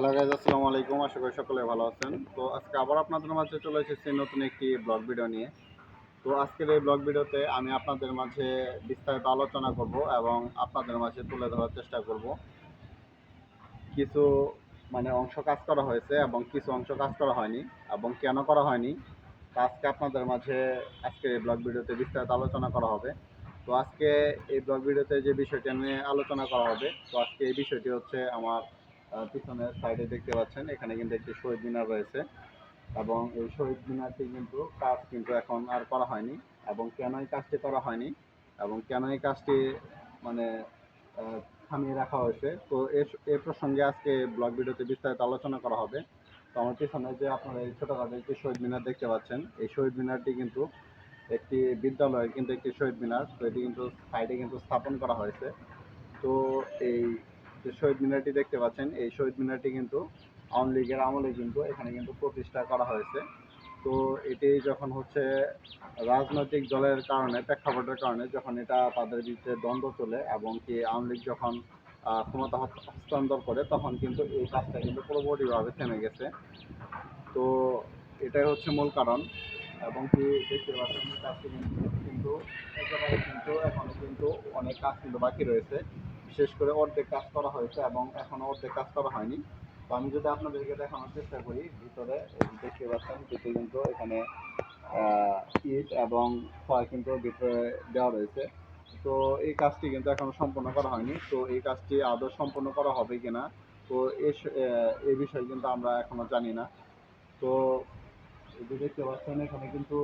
Hello guys আসসালামু আলাইকুম। আশা করি সকলে ভালো আছেন। তো আজকে আবার আপনাদের মাঝে চলে এসেছি নতুন একটি ব্লগ ভিডিও নিয়ে। তো আজকের এই ব্লগ ভিডিওতে আমি আপনাদের মাঝে বিস্তারিত আলোচনা করব এবং আপনাদের মাঝে তুলে ধরার চেষ্টা করব। কিছু মানে অংশ কাজ করা হয়েছে এবং কিছু অংশ কাজ করা হয়নি এবং কেন করা হয়নি, তা আজকে আপনাদের মাঝে আজকের এই ব্লগ ভিডিওতে বিস্তারিত আলোচনা করা হবে। তো আজকে এই ব্লগ ভিডিওতে যে বিষয়টি নিয়ে আলোচনা করা হবে, তো আজকে এই বিষয়টি হচ্ছে আমার পিছনের সাইডে দেখতে পাচ্ছেন, এখানে কিন্তু একটি শহীদ মিনার রয়েছে এবং এই শহীদ মিনারটি কিন্তু কাজ কিন্তু এখন আর করা হয়নি এবং কেন এই কাজটি করা হয়নি এবং কেন এই কাজটি মানে থামিয়ে রাখা হয়েছে? তো এ- প্রসঙ্গে আজকে ব্লগ ভিডিওতে বিস্তারিত আলোচনা করা হবে। তো আমার পিছনে যে আপনারা এই ছোটোখাটো একটি শহীদ মিনার দেখতে পাচ্ছেন, এই শহীদ মিনারটি কিন্তু একটি বিদ্যালয়ের কিন্তু একটি শহীদ মিনার। তো এটি কিন্তু সাইডে কিন্তু স্থাপন করা হয়েছে। তো এই যে শহীদ মিনারটি দেখতে পাচ্ছেন, এই শহীদ মিনারটি কিন্তু আওয়ামী লীগের আমলে কিন্তু এখানে কিন্তু প্রতিষ্ঠা করা হয়েছে। তো এটি যখন হচ্ছে রাজনৈতিক দলের কারণে, প্রেক্ষাপটের কারণে যখন এটা তাদের বিরুদ্ধে দ্বন্দ্ব চলে এবং কি আওয়ামী লীগ যখন ক্ষমতা হস্তান্তর করে, তখন কিন্তু এই কাজটা কিন্তু পুরোপুরিভাবে থেমে গেছে। তো এটাই হচ্ছে মূল কারণ এবং কি দেখতে পাচ্ছেন কাজটি কিন্তু- কিন্তু একেবারে কিন্তু এখনও কিন্তু অনেক কাজ কিন্তু বাকি রয়েছে। বিশেষ করে অর্ধেক কাজ করা হয়েছে এবং এখনও অর্ধেক কাজ করা হয়নি। তো আমি যদি আপনাদেরকে দেখানোর চেষ্টা করি, ভিতরে দেখতে পাচ্ছেন ভিতরে কিন্তু এখানে ইট এবং খয় কিন্তু ভিতরে দেওয়া রয়েছে। তো এই কাজটি কিন্তু এখনও সম্পন্ন করা হয়নি। তো এই কাজটি আদৌ সম্পূর্ণ করা হবে কিনা, তো এই বিষয়ে কিন্তু আমরা এখনও জানি না। তো দেখতে পাচ্ছেন, এখানে কিন্তু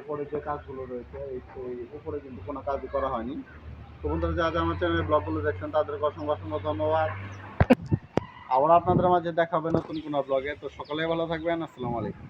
উপরে যে কাজগুলো রয়েছে এই উপরে কিন্তু কোনো কাজই করা হয়নি। তো বন্ধুরা যারা আমার চ্যানেলের ব্লগগুলো দেখছেন, তাদেরকে অসংখ্য অসংখ্য ধন্যবাদ। আবার আপনাদের মাঝে দেখা নতুন কোনো ব্লগে তো সকলেই ভালো থাকবেন, আসসালামু আলাইকুম।